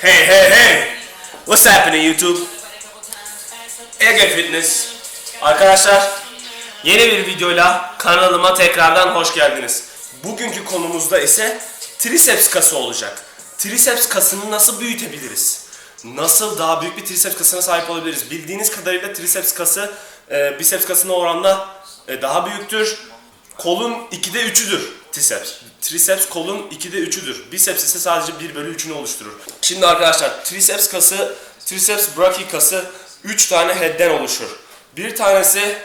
Hey hey hey! What's happening YouTube? Ege Fitness. Arkadaşlar yeni bir videoyla kanalıma tekrardan hoş geldiniz. Bugünkü konumuzda ise triceps kası olacak. Triceps kasını nasıl büyütebiliriz? Nasıl daha büyük bir triceps kasına sahip olabiliriz? Bildiğiniz kadarıyla triceps kası e, biceps kasına oranla e, daha büyüktür. Kolun 2'de 3'üdür triceps. Triceps kolun 2'de 3'üdür. Biceps ise sadece 1 bölü 3'ünü oluşturur. Şimdi arkadaşlar triceps kası, triceps brachii kası 3 tane head'den oluşur. Bir tanesi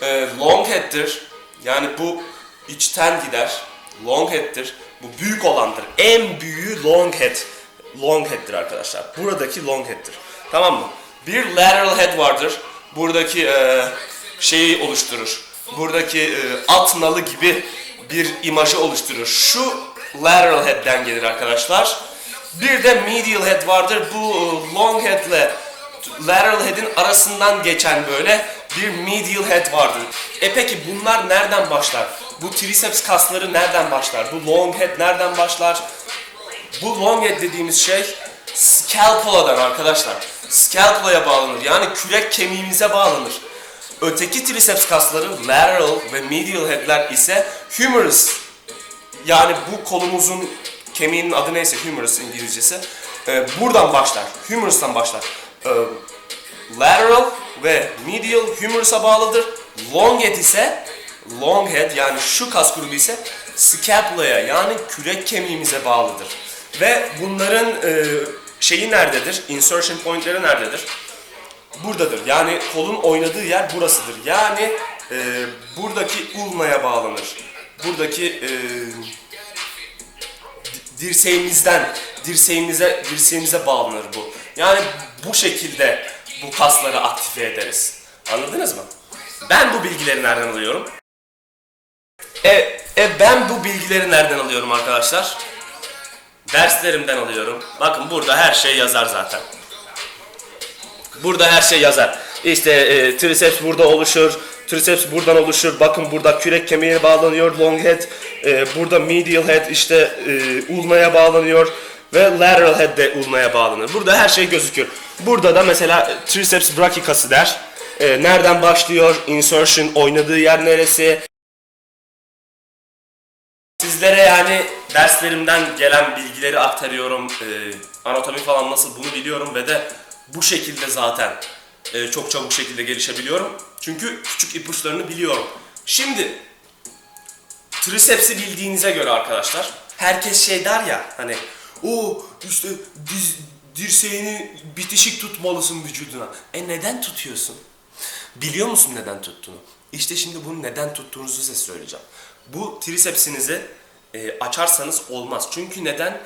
e, long head'tir. Yani bu içten gider. Long head'tir. Bu büyük olandır. En büyüğü long head. Long head'tir arkadaşlar. Buradaki long head'tir. Tamam mı? Bir lateral head vardır. Buradaki e, şeyi oluşturur. Buradaki e, at nalı gibi bir imajı oluşturur. Şu lateral head'den gelir arkadaşlar. Bir de medial head vardır. Bu e, long head ile lateral head'in arasından geçen böyle bir medial head vardır. E peki bunlar nereden başlar? Bu triceps kasları nereden başlar? Bu long head nereden başlar? Bu long head dediğimiz şey scapula'dan arkadaşlar. Scapula'ya bağlanır. Yani kürek kemiğimize bağlanır. Öteki triceps kasları lateral ve medial head'ler ise humerus. Yani bu kolumuzun kemiğinin adı neyse humerus İngilizcesi. e, buradan başlar. Humerus'tan başlar. E, lateral ve medial humerus'a bağlıdır. Long head ise long head yani şu kas grubu ise scapula'ya yani kürek kemiğimize bağlıdır. Ve bunların e, şeyi nerededir? Insertion pointleri nerededir? Buradadır. Yani kolun oynadığı yer burasıdır. Yani e, buradaki ulnaya bağlanır. Buradaki e, di- dirseğimizden dirseğimize dirseğimize bağlanır bu. Yani bu şekilde bu kasları aktive ederiz. Anladınız mı? Ben bu bilgileri nereden alıyorum? E, e ben bu bilgileri nereden alıyorum arkadaşlar? Derslerimden alıyorum. Bakın burada her şey yazar zaten. Burada her şey yazar. İşte e, triceps burada oluşur, triceps buradan oluşur. Bakın burada kürek kemiğine bağlanıyor, long head. E, burada medial head işte e, ulnaya bağlanıyor ve lateral head de ulnaya bağlanır. Burada her şey gözüküyor. Burada da mesela e, triceps brachii kası der. E, nereden başlıyor? Insertion, oynadığı yer neresi? Sizlere yani derslerimden gelen bilgileri aktarıyorum. Ee, anatomi falan nasıl bunu biliyorum ve de bu şekilde zaten e, çok çabuk şekilde gelişebiliyorum. Çünkü küçük ipuçlarını biliyorum. Şimdi tricepsi bildiğinize göre arkadaşlar herkes şey der ya hani o işte diz, dirseğini bitişik tutmalısın vücuduna. E neden tutuyorsun? Biliyor musun neden tuttuğunu? İşte şimdi bunu neden tuttuğunuzu size söyleyeceğim. Bu tricepsinizi e, açarsanız olmaz. Çünkü neden?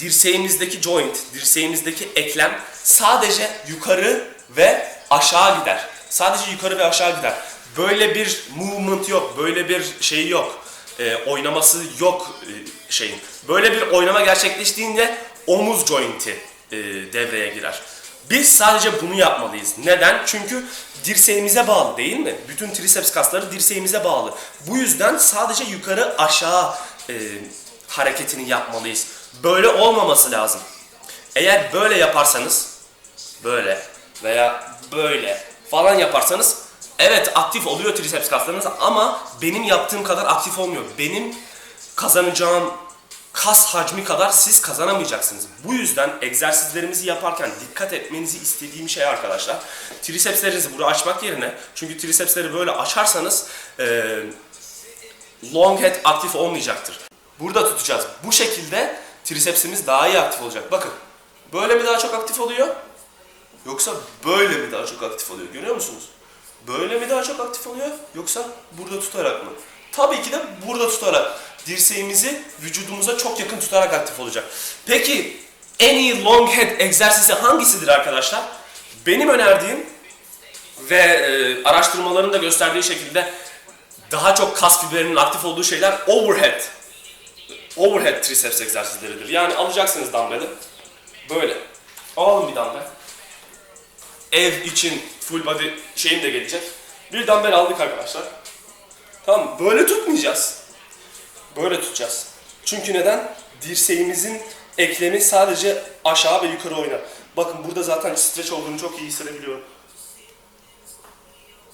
Dirseğimizdeki joint, dirseğimizdeki eklem sadece yukarı ve aşağı gider. Sadece yukarı ve aşağı gider. Böyle bir movement yok, böyle bir şey yok. E, oynaması yok e, şeyin. Böyle bir oynama gerçekleştiğinde omuz jointi e, devreye girer. Biz sadece bunu yapmalıyız. Neden? Çünkü dirseğimize bağlı değil mi? Bütün triceps kasları dirseğimize bağlı. Bu yüzden sadece yukarı aşağı e, hareketini yapmalıyız. Böyle olmaması lazım. Eğer böyle yaparsanız, böyle veya böyle falan yaparsanız evet aktif oluyor triceps kaslarınız ama benim yaptığım kadar aktif olmuyor. Benim kazanacağım kas hacmi kadar siz kazanamayacaksınız. Bu yüzden egzersizlerimizi yaparken dikkat etmenizi istediğim şey arkadaşlar. Tricepslerinizi burada açmak yerine çünkü tricepsleri böyle açarsanız e, long head aktif olmayacaktır. Burada tutacağız. Bu şekilde tricepsimiz daha iyi aktif olacak. Bakın böyle mi daha çok aktif oluyor? Yoksa böyle mi daha çok aktif oluyor? Görüyor musunuz? Böyle mi daha çok aktif oluyor? Yoksa burada tutarak mı? Tabii ki de burada tutarak. Dirseğimizi vücudumuza çok yakın tutarak aktif olacak. Peki en iyi long head egzersizi hangisidir arkadaşlar? Benim önerdiğim ve e, araştırmaların da gösterdiği şekilde daha çok kas fiberinin aktif olduğu şeyler overhead. Overhead triceps egzersizleridir. Yani alacaksınız dumbbell'i. Böyle. Alalım bir dumbbell. Ev için full body şeyim de gelecek. Bir dumbbell aldık arkadaşlar. Tamam? Böyle tutmayacağız. Böyle tutacağız. Çünkü neden? Dirseğimizin eklemi sadece aşağı ve yukarı oynar. Bakın burada zaten streç olduğunu çok iyi hissedebiliyorum.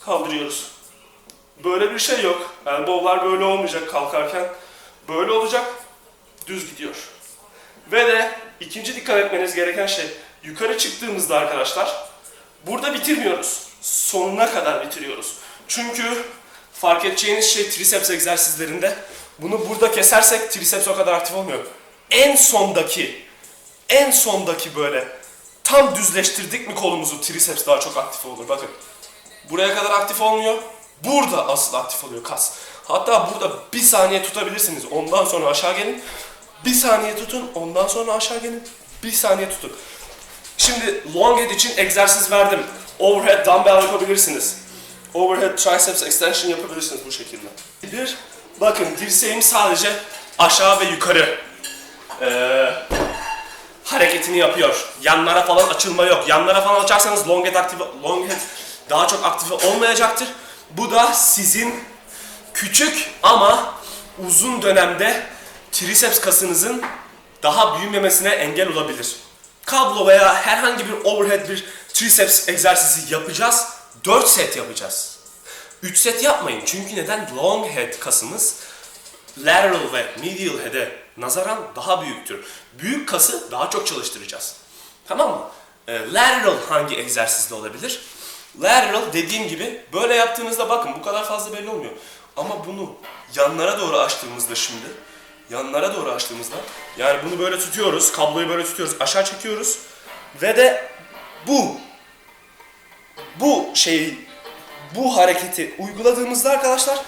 Kaldırıyoruz. Böyle bir şey yok. Elbow'lar böyle olmayacak kalkarken. Böyle olacak. Düz gidiyor. Ve de ikinci dikkat etmeniz gereken şey yukarı çıktığımızda arkadaşlar burada bitirmiyoruz. Sonuna kadar bitiriyoruz. Çünkü fark edeceğiniz şey triceps egzersizlerinde bunu burada kesersek triceps o kadar aktif olmuyor. En sondaki en sondaki böyle tam düzleştirdik mi kolumuzu triceps daha çok aktif olur. Bakın buraya kadar aktif olmuyor. Burada asıl aktif oluyor kas. Hatta burada bir saniye tutabilirsiniz. Ondan sonra aşağı gelin. Bir saniye tutun. Ondan sonra aşağı gelin. Bir saniye tutun. Şimdi long head için egzersiz verdim. Overhead dumbbell yapabilirsiniz. Overhead triceps extension yapabilirsiniz bu şekilde. Bir, bakın dirseğim sadece aşağı ve yukarı ee, hareketini yapıyor. Yanlara falan açılma yok. Yanlara falan açarsanız long head aktif, long head daha çok aktif olmayacaktır. Bu da sizin küçük ama uzun dönemde triceps kasınızın daha büyümemesine engel olabilir. Kablo veya herhangi bir overhead bir triceps egzersizi yapacağız. 4 set yapacağız. 3 set yapmayın. Çünkü neden? Long head kasımız lateral ve medial head'e nazaran daha büyüktür. Büyük kası daha çok çalıştıracağız. Tamam mı? Ee, lateral hangi egzersizde olabilir? Lateral dediğim gibi böyle yaptığınızda bakın bu kadar fazla belli olmuyor. Ama bunu yanlara doğru açtığımızda şimdi yanlara doğru açtığımızda yani bunu böyle tutuyoruz, kabloyu böyle tutuyoruz, aşağı çekiyoruz ve de bu bu şeyi bu hareketi uyguladığımızda arkadaşlar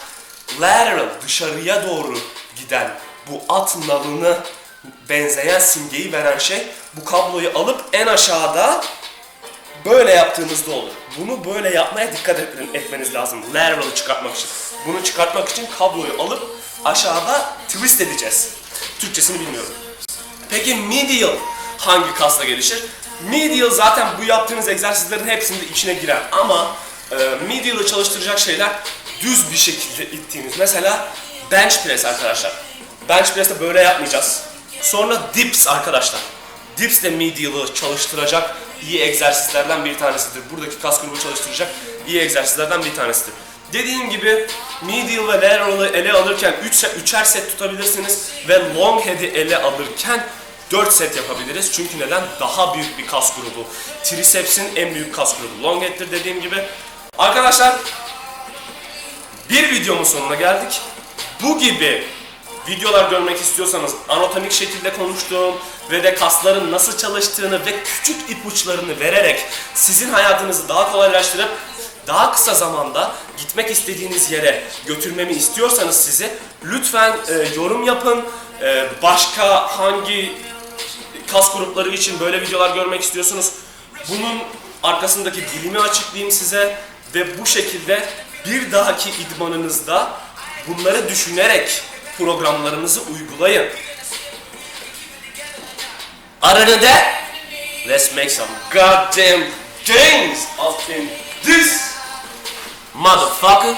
lateral dışarıya doğru giden bu at nalını benzeyen simgeyi veren şey bu kabloyu alıp en aşağıda böyle yaptığınızda olur. Bunu böyle yapmaya dikkat et- etmeniz lazım. Lateral'ı çıkartmak için. Bunu çıkartmak için kabloyu alıp aşağıda twist edeceğiz. Türkçesini bilmiyorum. Peki medial hangi kasla gelişir? Medial zaten bu yaptığınız egzersizlerin hepsinde içine girer ama e, medial'ı çalıştıracak şeyler düz bir şekilde ittiğiniz. Mesela bench press arkadaşlar. Bench press'te böyle yapmayacağız. Sonra dips arkadaşlar. Dips de medial'ı çalıştıracak iyi egzersizlerden bir tanesidir. Buradaki kas grubu çalıştıracak iyi egzersizlerden bir tanesidir. Dediğim gibi medial ve lateral'ı ele alırken 3 set, 3'er set tutabilirsiniz ve long head'i ele alırken 4 set yapabiliriz. Çünkü neden? Daha büyük bir kas grubu. Triceps'in en büyük kas grubu. Long head'tir dediğim gibi. Arkadaşlar bir videomun sonuna geldik. Bu gibi videolar görmek istiyorsanız anatomik şekilde konuştuğum ve de kasların nasıl çalıştığını ve küçük ipuçlarını vererek sizin hayatınızı daha kolaylaştırıp daha kısa zamanda gitmek istediğiniz yere götürmemi istiyorsanız sizi lütfen e, yorum yapın. E, başka hangi kas grupları için böyle videolar görmek istiyorsunuz? Bunun arkasındaki bilimi açıklayayım size ve bu şekilde bir dahaki idmanınızda bunları düşünerek programlarınızı uygulayın. Arını da let's make some goddamn gains up in this motherfucker.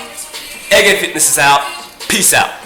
Ege Fitness is out. Peace out.